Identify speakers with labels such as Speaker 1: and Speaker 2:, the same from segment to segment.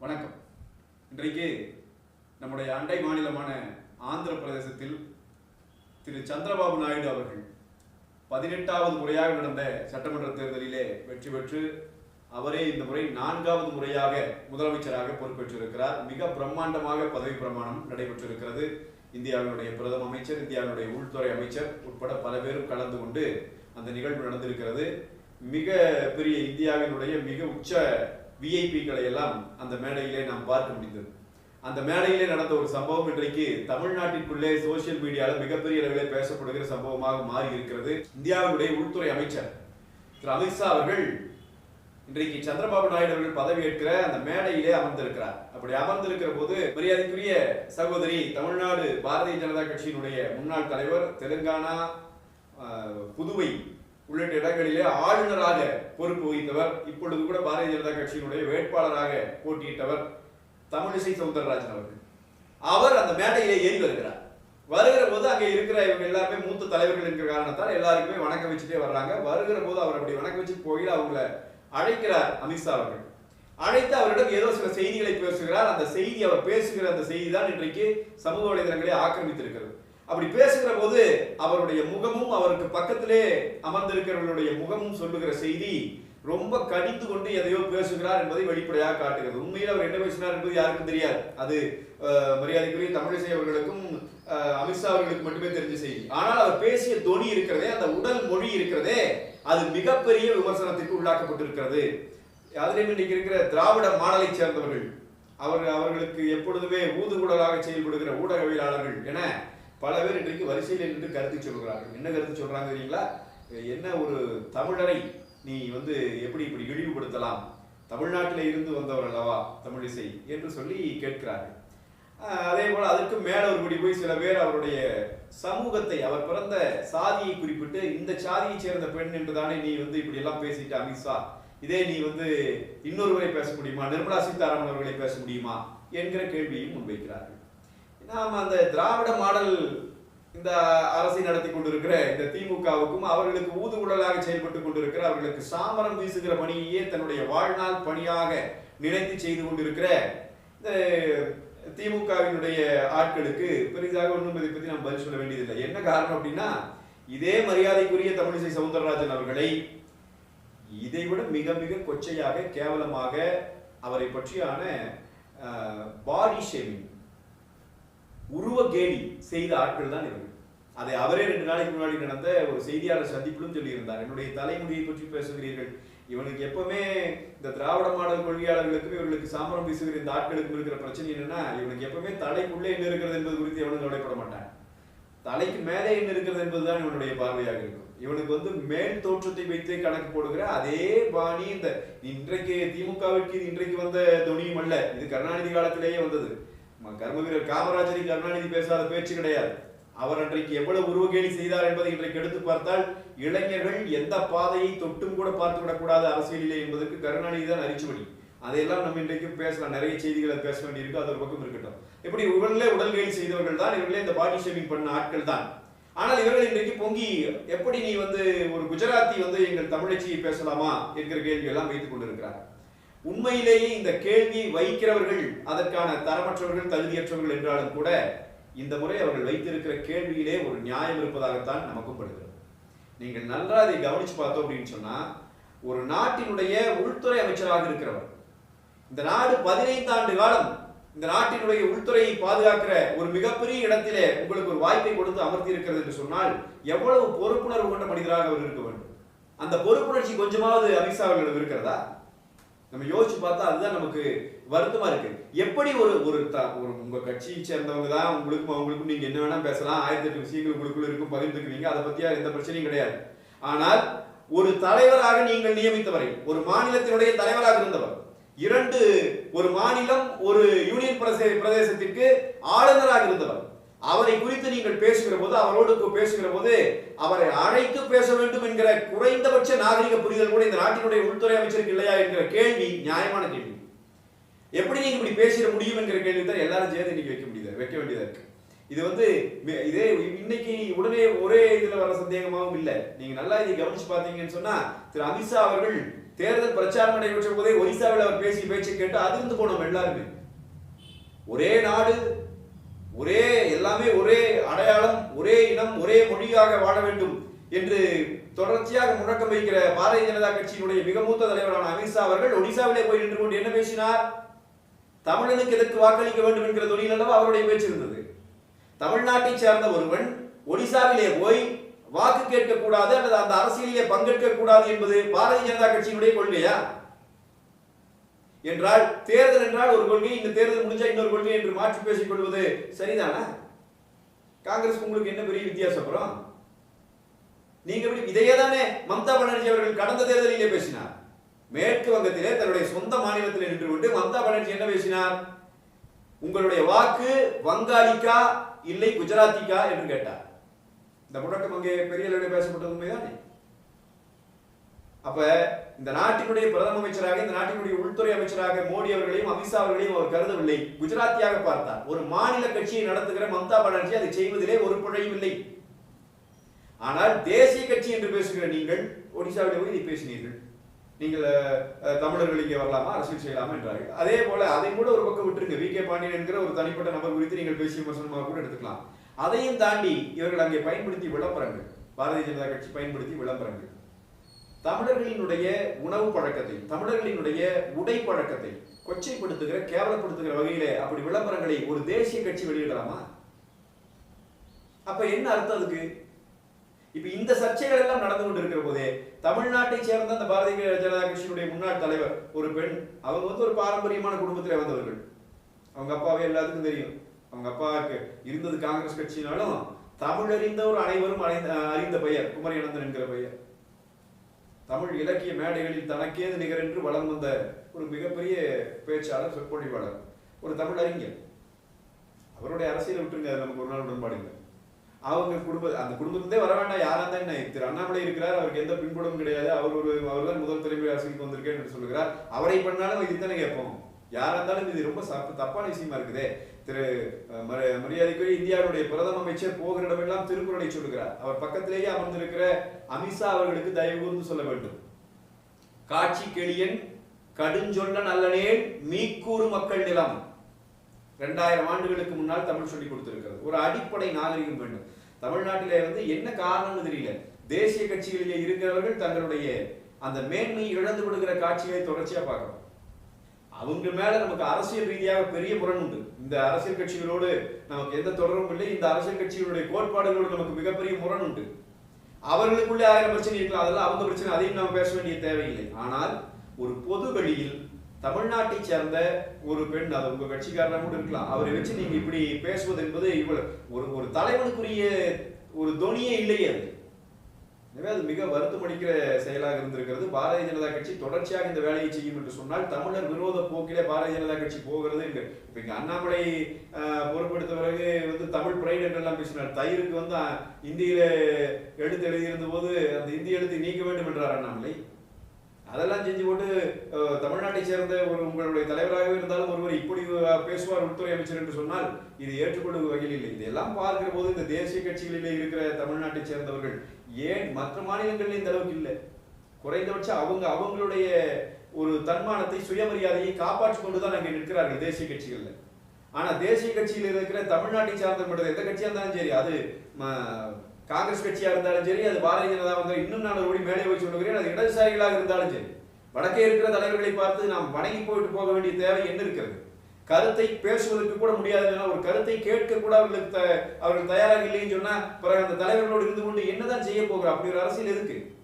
Speaker 1: வணக்கம். இன்றைக்கு நம்முடைய அண்டை மாநிலமான ஆந்திர பிரதேசத்தில் திரு சந்திரபாபு நாயுடு அவர்கள் பதினெட்டாவது முறையாக நடந்த சட்டமன்ற தேர்தலிலே வெற்றி பெற்று அவரே இந்த முறை நான்காவது முறையாக முதலமைச்சராக பொறுப்பேற்றிருக்கிறார். மிக பிரம்மாண்டமாக பதவி பிரமாணம் நடைபெற்றிருக்கிறது. இந்தியாவினுடைய பிரதம அமைச்சர் இந்தியாவினுடைய உள்துறை அமைச்சர் உட்பட பல பேரும் கலந்து கொண்டு அந்த நிகழ்வு நடந்திருக்கிறது. மிக பெரிய இந்தியாவினுடைய மிக உச்ச விஐபிகளை எல்லாம் அந்த மேடையிலே நாம் பார்க்க முடிந்தது. அந்த மேடையிலே நடந்த ஒரு சம்பவம் இன்றைக்கு தமிழ்நாட்டிற்குள்ளே சோசியல் மீடியாவில் மிகப்பெரிய அளவில் பேசப்படுகிற சம்பவமாக மாறி இருக்கிறது இந்தியாவினுடைய உள்துறை அமைச்சர் திரு. அமித்ஷா அவர்கள் இன்றைக்கு சந்திரபாபு நாயுடு அவர்கள் பதவியேற்கிற அந்த மேடையிலே அமர்ந்திருக்கிறார். அப்படி அமர்ந்திருக்கிற போது மரியாதைக்குரிய சகோதரி தமிழ்நாடு பாரதிய ஜனதா கட்சியினுடைய முன்னாள் தலைவர் தெலுங்கானா புதுவை உள்ளிட்ட இடங்களிலே ஆளுநராக பொறுப்பு வகித்தவர் இப்பொழுது கூட பாரதிய ஜனதா கட்சியினுடைய வேட்பாளராக போட்டியிட்டவர் தமிழிசை சவுந்தரராஜன் அவர்கள். அவர் அந்த மேடையிலே ஏறி வருகிறார். வருகிற போது அங்கே இருக்கிற இவங்க எல்லாருமே மூத்த தலைவர்கள் என்கிற காரணத்தால் எல்லாருக்குமே வணக்க வச்சுட்டே வர்றாங்க. வருகிற போது அவர் அப்படி வணக்க வச்சு போய் அவங்கள அழைக்கிறார் அமித்ஷா அவர்கள். அழைத்து அவரிடம் ஏதோ சில செய்திகளை பேசுகிறார். அந்த செய்தி அவர் பேசுகிற அந்த செய்தி தான் இன்றைக்கு சமூக வலைதளங்களை ஆக்கிரமித்திருக்கிறது. அப்படி பேசுகிற போது அவருடைய முகமும் அவருக்கு பக்கத்திலே அமர்ந்திருக்கிறவர்களுடைய முகமும் சொல்லுகிற செய்தி ரொம்ப கடிந்து கொண்டு எதையோ பேசுகிறார் என்பதை வெளிப்படையாக காட்டுகிறது. உண்மையில் அவர் என்ன பேசினார் என்பது யாருக்கும் தெரியாது. அது மரியாதைக்குரிய தமிழிசை அவர்களுக்கும் அமித்ஷா அவர்களுக்கு மட்டுமே தெரிஞ்ச செய்தி. ஆனால் அவர் பேசிய தொனி இருக்கிறதே அந்த உடல் மொழி இருக்கிறதே அது மிகப்பெரிய விமர்சனத்திற்கு உள்ளாக்கப்பட்டிருக்கிறது. அதிலும் இன்னைக்கு இருக்கிற திராவிட மாடலை சேர்ந்தவர்கள் அவர் அவர்களுக்கு எப்பொழுதுமே ஊதுகுடலாக செயல்படுகிற ஊடகவியலாளர்கள் என பல பேர் இன்றைக்கு வரிசையில் நின்று கருத்து சொல்கிறார்கள். என்ன கருத்து சொல்கிறாங்க தெரியுங்களா? என்ன ஒரு தமிழரை நீ வந்து எப்படி இப்படி இழிவுபடுத்தலாம்? தமிழ்நாட்டில் இருந்து வந்தவர் அல்லவா தமிழிசை என்று சொல்லி கேட்கிறார்கள். அதே போல் அதற்கு மேலே ஒரு படி போய் சில பேர் அவருடைய சமூகத்தை அவர் பிறந்த சாதியை குறிப்பிட்டு இந்த சாதியை சேர்ந்த பெண் என்று தானே நீ வந்து இப்படி எல்லாம் பேசிட்ட அமித்ஷா? இதே நீ வந்து இன்னொருவரை பேச முடியுமா? நிர்மலா சீதாராமன் அவர்களை பேச முடியுமா? என்கிற கேள்வியும் முன்வைக்கிறார்கள். நாம் அந்த திராவிட மாடல் இந்த அரசை நடத்தி கொண்டிருக்கிற இந்த திமுகவுக்கும் அவர்களுக்கு ஊதுகுழலாக செயல்பட்டு கொண்டிருக்கிற அவர்களுக்கு சாமரம் வீசுகிற பணியையே தன்னுடைய வாழ்நாள் பணியாக நினைத்து செய்து கொண்டிருக்கிற இந்த திமுகவினுடைய ஆட்களுக்கு பெரிதாக ஒன்றும் இதை பற்றி நாம் பதில் சொல்ல வேண்டியதில்லை. என்ன காரணம் அப்படின்னா இதே மரியாதைக்குரிய தமிழிசை சவுந்தரராஜன் அவர்களை இதைவிட மிக மிக கொச்சையாக கேவலமாக அவரை பற்றியான பாடி ஷேமிங் உருவ கேலி செய்த ஆட்கள் தான் இவர்கள். அதை அவரே ரெண்டு நாளைக்கு முன்னாடி நடந்த ஒரு செய்தியாளர் சந்திப்பிலும் சொல்லியிருந்தார். என்னுடைய தலைமுடியை பற்றி பேசுகிறீர்கள். இவனுக்கு எப்பவுமே இந்த திராவிட மாடல் கொள்கையாளர்களுக்கும் இவர்களுக்கு சாமரம் வீசுகிற இந்த ஆட்களுக்கும் இருக்கிற பிரச்சனை என்னன்னா இவனுக்கு எப்பவுமே தலைக்குள்ளே என்ன இருக்கிறது என்பது குறித்து எவனும் கவலைப்பட மாட்டான். தலைக்கு மேலே என்ன இருக்கிறது என்பதுதான் இவனுடைய பார்வையாக இருக்கும். இவனுக்கு வந்து மேல் தோற்றத்தை வைத்தே கணக்கு போடுகிற அதே பாணி இந்த இன்றைக்கு திமுகவிற்கு இது இன்றைக்கு வந்த துணியும் அல்ல. இது கருணாநிதி காலத்திலேயே வந்தது. கர்ம வீரர் காமராஜரை கருணாநிதி பேசாத பேச்சு கிடையாது. அவர் அன்றைக்கு எவ்வளவு உருவகேலி செய்தார் என்பதை இன்றைக்கு எடுத்து பார்த்தால் இளைஞர்கள் எந்த பாதையை தொட்டும் கூட பார்த்து விடக்கூடாது அரசியலிலே என்பதற்கு கருணாநிதி தான் அரிச்சுமணி. அதையெல்லாம் நம்ம இன்றைக்கு பேசலாம். நிறைய செய்திகளை பேச வேண்டியிருக்கு. அது ஒரு பக்கம் இருக்கட்டும். இப்படி இவர்களே உடல்கேலி செய்தவர்கள் தான் இவர்களே இந்த பாடி ஷேமிங் பண்ண ஆட்கள் தான். ஆனால் இவர்கள் இன்றைக்கு பொங்கி எப்படி நீ வந்து ஒரு குஜராத்தி வந்து எங்கள் தமிழச்சியை பேசலாமா என்கிற கேள்வி எல்லாம் வைத்துக் கொண்டிருக்கிறார் உண்மையிலேயே இந்த கேள்வியை வைக்கிறவர்கள் அதற்கான தரமற்றவர்கள் தகுதியற்றவர்கள் என்றாலும் கூட இந்த முறை அவர்கள் வைத்திருக்கிற கேள்வியிலே ஒரு நியாயம் இருப்பதாகத்தான் நமக்கும் படுகிறது நீங்கள் நல்லா அதை கவனிச்சு பார்த்தோம் அப்படின்னு சொன்னா ஒரு நாட்டினுடைய உள்துறை அமைச்சராக இருக்கிறவர் இந்த நாடு பதினைந்து ஆண்டு காலம் இந்த நாட்டினுடைய உள்துறையை பாதுகாக்கிற ஒரு மிகப்பெரிய இடத்திலே உங்களுக்கு ஒரு வாய்ப்பை கொடுத்து அமர்த்தி இருக்கிறது என்று சொன்னால் எவ்வளவு பொறுப்புணர்வு கொண்ட மனிதராக அவர் இருக்க வேண்டும்? அந்த பொறுப்புணர்ச்சி கொஞ்சமாவது அமித்ஷா அவர்களிடம் இருக்கிறதா? நம்ம யோசிச்சு பார்த்தா அதுதான் நமக்கு வருத்தமா இருக்கு. எப்படி ஒரு ஒரு த- ஒரு உங்க கட்சியை சேர்ந்தவங்க தான் உங்களுக்கும் அவங்களுக்கும் நீங்க என்ன வேணா பேசலாம். ஆயிரத்தி எட்டு விஷயங்கள் உங்களுக்குள்ள இருக்கும் பகிர்ந்துக்குவீங்க. அதை பத்தியா எந்த பிரச்சனையும் கிடையாது. ஆனால் ஒரு தலைவராக நீங்கள் நியமித்தவரை ஒரு மாநிலத்தினுடைய தலைவராக இருந்தவர் இரண்டு ஒரு மாநிலம் ஒரு யூனியன் பிரதே- பிரதேசத்திற்கு ஆளுநராக இருந்தவர் அவரை குறித்து நீங்கள் பேசுகிற போது அவரோடு பேசுகிற போது அவரை அழைத்து பேச வேண்டும் என்கிற குறைந்தபட்ச நாகரிக புரிதல் கூட இந்த நாட்டினுடைய உள்துறை அமைச்சருக்கு இல்லையா என்கிற கேள்வி நியாயமான கேள்வி. எப்படி நீங்க இப்படி பேசிட முடியும் என்கிற கேள்வி தான் எல்லாரும் சேர்ந்து இன்னைக்கு வைக்க முடியுது வைக்க வேண்டியதா இருக்கு. இது வந்து இதே இன்னைக்கு உடனே ஒரே இதுல வர சந்தேகமாகவும் இல்லை. நீங்க நல்லா இதை கவனிச்சு பார்த்தீங்கன்னு சொன்னா திரு அமித்ஷா அவர்கள் தேர்தல் பிரச்சாரம் நடைபெற்ற போதே ஒரிசாவில் அவர் பேசிய பேச்சை கேட்டு அதிர்ந்து போனோம் எல்லாருமே. ஒரே நாடு ஒரே எல்லாமே ஒரே அடையாளம் ஒரே இனம் ஒரே மொழியாக வாழ வேண்டும் என்று தொடர்ச்சியாக முழக்கம் வைக்கிற பாரதிய ஜனதா கட்சியினுடைய மிக மூத்த தலைவரான அமித்ஷா அவர்கள் ஒடிசாவிலே போய் நின்று கொண்டு என்ன பேசினார்? தமிழனுக்கு எதற்கு வாக்களிக்க வேண்டும் என்கிற தொழில் அல்லவா அவருடைய பேச்சு இருந்தது. தமிழ்நாட்டை சேர்ந்த ஒருவன் ஒடிசாவிலே போய் வாக்கு கேட்கக்கூடாது அல்லது அந்த அரசியலிலே பங்கேற்க கூடாது என்பது பாரதிய ஜனதா கட்சியினுடைய கொள்கையா? என்றால் தேர்தல் என்றால் ஒரு கொள்கை இந்த தேர்தல் முடிஞ்சா இன்னொரு கொள்கை என்று மாற்றி பேசிக் கொள்வது சரிதானா? காங்கிரஸ் உங்களுக்கு என்ன பெரிய வித்தியாசம் அப்புறம் நீங்க இதையே தானே மம்தா பானர்ஜி அவர்கள் கடந்த தேர்தலிலே பேசினார். மேற்கு வங்கத்திலே தன்னுடைய சொந்த மாநிலத்தில் நின்று கொண்டு மம்தா பானர்ஜி என்ன பேசினார்? உங்களுடைய வாக்கு வங்காளிக்கா இல்லை குஜராத்திக்கா என்று கேட்டார். இந்த முழக்கம் அங்கே பெரிய அளவில் பேசப்பட்டது உண்மைதானே? அப்ப இந்த நாட்டினுடைய பிரதம அமைச்சராக இந்த நாட்டினுடைய உள்துறை அமைச்சராக மோடி அவர்களையும் அமித்ஷா அவர்களையும் அவர் கருதவில்லை. குஜராத்தியாக பார்த்தார். ஒரு மாநில கட்சியை நடத்துகிற மம்தா பானர்ஜி அதை செய்வதிலே ஒரு பிழையும் இல்லை. ஆனால் தேசிய கட்சி என்று பேசுகிற நீங்கள் ஒடிசாவில் போய் இதை பேசினீர்கள். நீங்கள் தமிழர்கள் இங்கே வரலாமா? அரசியல் செய்யலாமா? என்றார்கள். அதே போல அதை கூட ஒரு பக்கம் விட்டுருங்க. வி கே பாண்டியன் என்கிற ஒரு தனிப்பட்ட நபர் குறித்து நீங்கள் பேசிய விமர்சனமாக கூட எடுத்துக்கலாம். அதையும் தாண்டி இவர்கள் அங்கே பயன்படுத்தி விளம்பரங்கள். பாரதிய ஜனதா கட்சி பயன்படுத்தி விளம்பரங்கள். தமிழர்களினுடைய உணவு பழக்கத்தை தமிழர்களினுடைய உடை பழக்கத்தை கொச்சைப்படுத்துகிற கேவலப்படுத்துகிற வகையிலே அப்படி விளம்பரங்களை ஒரு தேசிய கட்சி வெளியிடலாமா? அப்ப என்ன அர்த்தம் அதுக்கு? இப்ப இந்த சர்ச்சைகள் எல்லாம் நடந்து கொண்டிருக்கிற போதே தமிழ்நாட்டை சேர்ந்த அந்த பாரதிய ஜனதா கட்சியினுடைய முன்னாள் தலைவர் ஒரு பெண் அவங்க வந்து ஒரு பாரம்பரியமான குடும்பத்திலே வந்தவர்கள். அவங்க அப்பாவே எல்லாத்துக்கும் தெரியும். அவங்க அப்பாவுக்கு இருந்தது காங்கிரஸ் கட்சினாலும் தமிழறிந்தவர் அனைவரும் அறிந்த அறிந்த பெயர் குமரியானந்தன் என்கிற பெயர். தமிழ் இலக்கிய மேடைகளில் தனக்கேது நிகர் என்று வளம் வந்த ஒரு மிகப்பெரிய பேச்சாளர் சொற்பொழிவாளர் ஒரு தமிழ் அறிஞர். அவருடைய அரசியலை விட்டுருங்க அது நமக்கு ஒரு நாள் உடன்பாடு இல்லை. அவங்க குடும்ப அந்த குடும்பத்திலே வர வேண்டாம் யாராக தான் என்ன? திரு அண்ணாமலை இருக்கிறார் அவருக்கு எந்த பின்புலமும் கிடையாது. அவர் ஒரு அவர் தான் முதல் தலைமுறை அரசியலுக்கு வந்திருக்கேன் என்று சொல்லுகிறார். அவரை பண்ணாலும் இதுதானே கேட்போம். யாராக இருந்தாலும் இது ரொம்ப தப்பான விஷயமா இருக்குதே. திரு மரியாதைக்குரிய இந்தியாவுடைய பிரதம அமைச்சர் போகிற இடமெல்லாம் திருக்குறளை சொல்லுகிறார். அவர் பக்கத்திலேயே அமர்ந்திருக்கிற அமித்ஷா அவர்களுக்கு தயவு கூர்ந்து சொல்ல வேண்டும். காட்சி கெளியன் கடுஞ்சொல்ல நல்லனே மீக்கூறு மக்கள் நிலம். ரெண்டாயிரம் ஆண்டுகளுக்கு முன்னால் தமிழ் சொல்லி கொடுத்திருக்கிறது. ஒரு அடிப்படை நாகரிகம் வேண்டும். தமிழ்நாட்டிலே வந்து என்ன காரணம்னு தெரியல. தேசிய கட்சிகளிலே இருக்கிறவர்கள் தங்களுடைய அந்த மேன்மையை இழந்து விடுகிற காட்சிகளை தொடர்ச்சியா பார்க்கிறோம் அவங்க மேல நமக்கு அரசியல் ரீதியாக பெரிய புறன் உண்டு. இந்த அரசியல் கட்சிகளோடு நமக்கு எந்த தொடர்பும் இல்லை. இந்த அரசியல் கட்சிகளுடைய கோட்பாடுகளோடு நமக்கு மிகப்பெரிய முரண் உண்டு. அவர்களுக்குள்ளே ஆயிரம் பிரச்சனை இருக்கலாம். அதெல்லாம் அவங்க பிரச்சனை அதையும் நாம் பேச வேண்டிய தேவையில்லை. ஆனால் ஒரு பொது வெளியில் தமிழ்நாட்டை சேர்ந்த ஒரு பெண் அது உங்க கட்சிக்காரனா கூட இருக்கலாம். அவரை வச்சு நீங்க இப்படி பேசுவது என்பது இவ்வளவு ஒரு ஒரு தலைவனுக்குரிய ஒரு தொனியே இல்லையே அது. எனவே அது மிக வருத்தமளிக்கிற செயலாக இருந்திருக்கிறது. பாரதிய ஜனதா கட்சி தொடர்ச்சியாக இந்த வேலையை செய்யும் என்று சொன்னால் தமிழர் விரோத போக்கிலே பாரதிய ஜனதா கட்சி போகிறது என்று. இப்ப அண்ணாமலை பொறுப்பெடுத்த பிறகு வந்து தமிழ் பிரைட் என்றெல்லாம் பேசினார். தயிருக்கு வந்து இந்தியில எழுத்து எழுதியிருந்த போது அந்த இந்திய எழுத்தை நீக்க வேண்டும் என்றார் அண்ணாமலை. அதெல்லாம் செஞ்சு போட்டு தமிழ்நாட்டை சேர்ந்த ஒரு உங்களுடைய தலைவராகவே இருந்தாலும் ஒருவர் இப்படி பேசுவார் உள்துறை அமைச்சர் என்று சொன்னால் இது ஏற்றுக்கொள்ளும் வகையில் இல்லை. இதெல்லாம் பார்க்கிற போது இந்த தேசிய கட்சிகளிலே இருக்கிற தமிழ்நாட்டை சேர்ந்தவர்கள் ஏன் மற்ற மாநிலங்களில் இந்த அளவுக்கு இல்லை? குறைந்தபட்சம் அவங்க அவங்களுடைய ஒரு தன்மானத்தை சுயமரியாதையை காப்பாற்றிக் கொண்டுதான் அங்கே நிற்கிறார்கள் தேசிய கட்சிகள்ல. ஆனா தேசிய கட்சியில் இருக்கிற தமிழ்நாட்டை சார்ந்த மட்டும் எந்த கட்சியா இருந்தாலும் சரி அது காங்கிரஸ் கட்சியா இருந்தாலும் சரி அது பாரதிய ஜனதா வந்து இன்னும் நான் ஒரு மேலே போய் சொல்லுகிறேன் அது இடதுசாரிகளாக இருந்தாலும் சரி. வடக்கே இருக்கிற தலைவர்களை பார்த்து நாம் வணங்கி போயிட்டு போக வேண்டிய தேவை என்ன இருக்கிறது? கருத்தை பேசுவதற்கு கூட முடியாது ஒரு கருத்தை கேட்க கூட அவர்களுக்கு த- அவர்கள் தயாராக இல்லைன்னு சொன்னா பிறகு அந்த தலைவர்களோடு இருந்து கொண்டு என்னதான் செய்ய போகிறோம் அப்படி ஒரு அரசியல் இருக்கு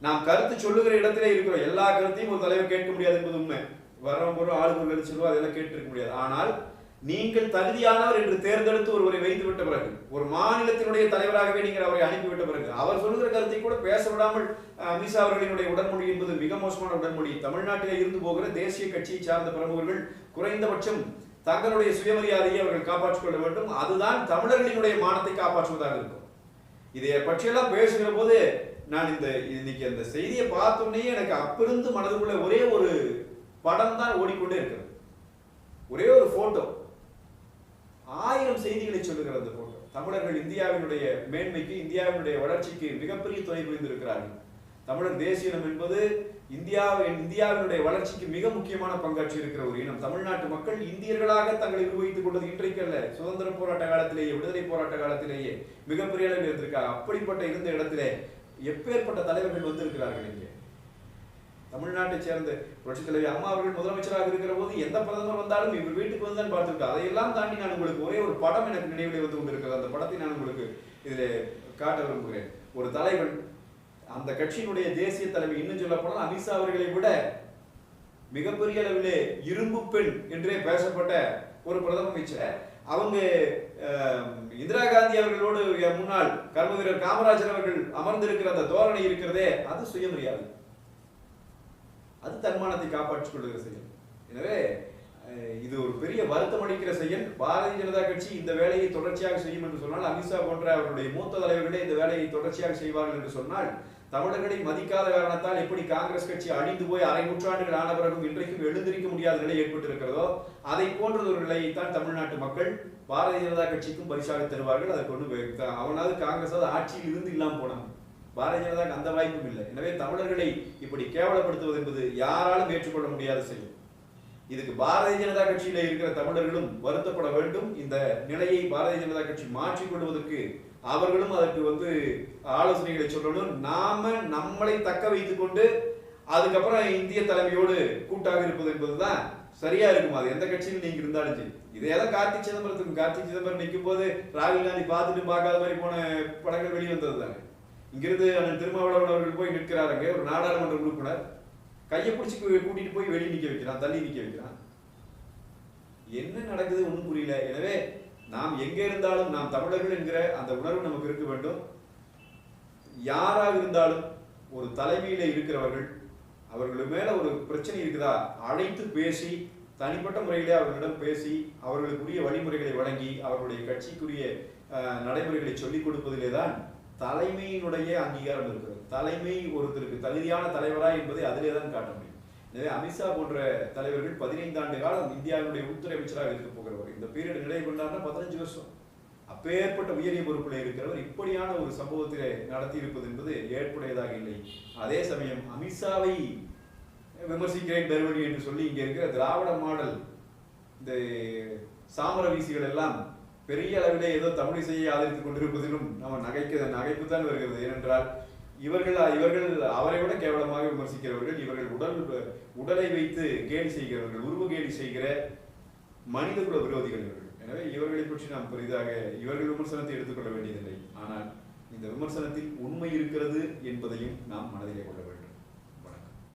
Speaker 1: நாம் கருத்து சொல்லுகிற இடத்திலே இருக்கிறோம். எல்லா கருத்தையும் ஒரு தலைவர் கேட்க முடியாது என்பது உண்மை. வரவங்க போறோம் ஆளுக்கு சொல்லுவோம் அதெல்லாம் கேட்டிருக்க முடியாது. ஆனால் நீங்கள் தகுதியானவர் என்று தேர்ந்தெடுத்து ஒருவரை வைத்து விட்ட பிறகு ஒரு மாநிலத்தினுடைய தலைவராகவே நீங்கள் அவரை அனுப்பிவிட்ட பிறகு அவர் சொல்கிற கருத்தை கூட பேச விடாமல் அமித்ஷா அவர்களினுடைய உடன்மொழி என்பது மிக மோசமான உடன்மொழி. தமிழ்நாட்டிலே இருந்து போகிற தேசிய கட்சியை சார்ந்த பிரமுகர்கள் குறைந்தபட்சம் தங்களுடைய சுயமரியாதையை அவர்கள் காப்பாற்றிக் கொள்ள வேண்டும். அதுதான் தமிழர்களினுடைய மானத்தை காப்பாற்றுவதாக இருக்கும். இதை பற்றியெல்லாம் பேசுகிற போது நான் இந்த இன்னைக்கு அந்த செய்தியை பார்த்தோன்னே எனக்கு அப்பிருந்து மனதுக்குள்ள ஒரே ஒரு படம் தான் ஓடிக்கொண்டே இருக்கிறது. ஒரே ஒரு போட்டோ ஆயிரம் செய்திகளை சொல்லுகிற அந்த போட்டோ தமிழர்கள் இந்தியாவினுடைய மேன்மைக்கு இந்தியாவினுடைய வளர்ச்சிக்கு மிகப்பெரிய துணை புரிந்திருக்கிறார்கள். தமிழர் தேசிய இனம் என்பது இந்தியா இந்தியாவினுடைய வளர்ச்சிக்கு மிக முக்கியமான பங்காற்றி இருக்கிற ஒரு இனம். தமிழ்நாட்டு மக்கள் இந்தியர்களாக தங்களை நிர்வகித்துக் கொண்டது இன்றைக்கு அல்ல. சுதந்திர போராட்ட காலத்திலேயே விடுதலை போராட்ட காலத்திலேயே மிகப்பெரிய அளவில் இருந்திருக்காங்க. அப்படிப்பட்ட இருந்த இடத்திலே எப்பேற்பட்ட தலைவர்கள் வந்திருக்கிறார்கள் இங்கே. தமிழ்நாட்டை சேர்ந்த புரட்சித் தலைவி அம்மா அவர்கள் முதலமைச்சராக இருக்கிற போது எந்த பிரதமர் வந்தாலும் இவர் வீட்டுக்கு வந்து தான் பார்த்துருக்கேன் அதையெல்லாம் தாண்டி நான் உங்களுக்கு ஒரே ஒரு படம் எனக்கு நினைவில் வந்து கொண்டிருக்கிறது. அந்த படத்தை நான் உங்களுக்கு இதில் காட்ட விரும்புகிறேன். ஒரு தலைவன் அந்த கட்சியினுடைய தேசிய தலைமை இன்னும் சொல்ல போனால் அமித்ஷா அவர்களை விட மிகப்பெரிய அளவிலே இரும்பு பெண் என்றே பேசப்பட்ட ஒரு பிரதம அமைச்சர். அவங்க இந்திரா காந்தி அவர்களோடு முன்னாள் கர்ம வீரர் காமராஜர் அவர்கள் அமர்ந்திருக்கிற அந்த தோரணை இருக்கிறதே அது சுயமரியாதை. அது தன்மானத்தை காப்பாற்றிக் கொள்கிற செயல். எனவே இது ஒரு பெரிய வருத்தம் அளிக்கிற செயல். பாரதிய ஜனதா கட்சி இந்த வேலையை தொடர்ச்சியாக செய்யும் என்று சொன்னால் அமித்ஷா போன்ற அவருடைய மூத்த தலைவர்களே இந்த வேலையை தொடர்ச்சியாக செய்வார்கள் என்று சொன்னால் தமிழர்களை மதிக்காத காரணத்தால் எப்படி காங்கிரஸ் கட்சி அழிந்து போய் அரை நூற்றாண்டுகள் ஆன பிறகும் இன்றைக்கும் எழுந்திருக்க முடியாத நிலை ஏற்பட்டிருக்கிறதோ அதை போன்ற ஒரு நிலையைத்தான் தமிழ்நாட்டு மக்கள் பாரதிய ஜனதா கட்சிக்கும் பரிசாக தருவார்கள். அதை கொண்டு அவனாவது காங்கிரஸ் ஆட்சியில் இருந்து இல்லாமல் போனாங்க பாரதிய ஜனதாக்கு அந்த வாய்ப்பும் இல்லை. எனவே தமிழர்களை இப்படி கேவலப்படுத்துவது என்பது யாராலும் ஏற்றுக்கொள்ள முடியாத செயல். இதுக்கு பாரதிய ஜனதா கட்சியில இருக்கிற தமிழர்களும் வருத்தப்பட வேண்டும். இந்த நிலையை பாரதிய ஜனதா கட்சி மாற்றிக் கொள்வதற்கு அவர்களும் அதற்கு வந்து ஆலோசனைகளை சொல்லணும். நாம நம்மளை தக்க வைத்துக் கொண்டு அதுக்கப்புறம் இந்திய தலைமையோடு கூட்டாக இருப்பது என்பதுதான் சரியா இருக்கும். அது எந்த கட்சியில் நீங்க இருந்தாலும் சரி. இதையெல்லாம் கார்த்தி சிதம்பரத்துக்கும் கார்த்தி சிதம்பரம் நிற்கும் போது ராகுல் காந்தி பார்த்துட்டு பார்க்காத மாதிரி போன படங்கள் வெளிவந்தது தானே இங்கிருந்து அண்ணன் திருமாவளவன் அவர்கள் போய் நிற்கிறாருங்க ஒரு நாடாளுமன்ற உறுப்பினர். கையை பிடிச்சி கூட்டிட்டு போய் வெளியே நிக்க வைக்கிறான் தள்ளி நிக்க வைக்கிறான். என்ன நடக்குது ஒன்றும் புரியல. எனவே நாம் எங்கே இருந்தாலும் நாம் தமிழர்கள் என்கிற அந்த உணர்வு நமக்கு இருக்க வேண்டும். யாராக இருந்தாலும் ஒரு தலைமையில இருக்கிறவர்கள் அவர்கள் மேல ஒரு பிரச்சனை இருக்குதா? அழைத்து பேசி தனிப்பட்ட முறையிலே அவர்களிடம் பேசி அவர்களுக்குரிய வழிமுறைகளை வழங்கி அவர்களுடைய கட்சிக்குரிய நடைமுறைகளை சொல்லிக் கொடுப்பதிலே தான் தலைமையினுடைய அங்கீகாரம் இருக்கிறது. தலைமை ஒருத்தருக்கு தகுதியான தலைவரா என்பதை அதிலே தான் காட்ட முடியும். எனவே அமித்ஷா போன்ற தலைவர்கள் பதினைந்து ஆண்டு காலம் இந்தியாவினுடைய உள்துறை அமைச்சராக இருக்க போகிறவர். இந்த பீரியட் நிலை கொண்டார்னா பதினஞ்சு வருஷம். அப்பேற்பட்ட உயரிய பொறுப்பில் இருக்கிறவர் இப்படியான ஒரு சம்பவத்திலே நடத்தி இருப்பது என்பது ஏற்புடையதாக இல்லை. அதே சமயம் அமித்ஷாவை விமர்சிக்கிறேன் பெருவழி என்று சொல்லி இங்கே இருக்கிற திராவிட மாடல் இந்த சாமர வீசிகள் எல்லாம் பெரிய அளவிலே ஏதோ தமிழிசையை ஆதரித்துக் கொண்டிருப்பதிலும் நம்ம நகைக்க நகைப்பு தான் வருகிறது. ஏனென்றால் இவர்கள் இவர்கள் அவரை விட கேவலமாக விமர்சிக்கிறவர்கள் இவர்கள் உடல் உடலை வைத்து கேலி செய்கிறவர்கள் உருவ கேலி செய்கிற மனித குல விரோதிகள் இவர்கள். எனவே இவர்களை பற்றி நாம் பெரிதாக இவர்கள் விமர்சனத்தை எடுத்துக்கொள்ள வேண்டியதில்லை. ஆனால் இந்த விமர்சனத்தில் உண்மை இருக்கிறது என்பதையும் நாம் மனதிலே கொள்ள வேண்டும்.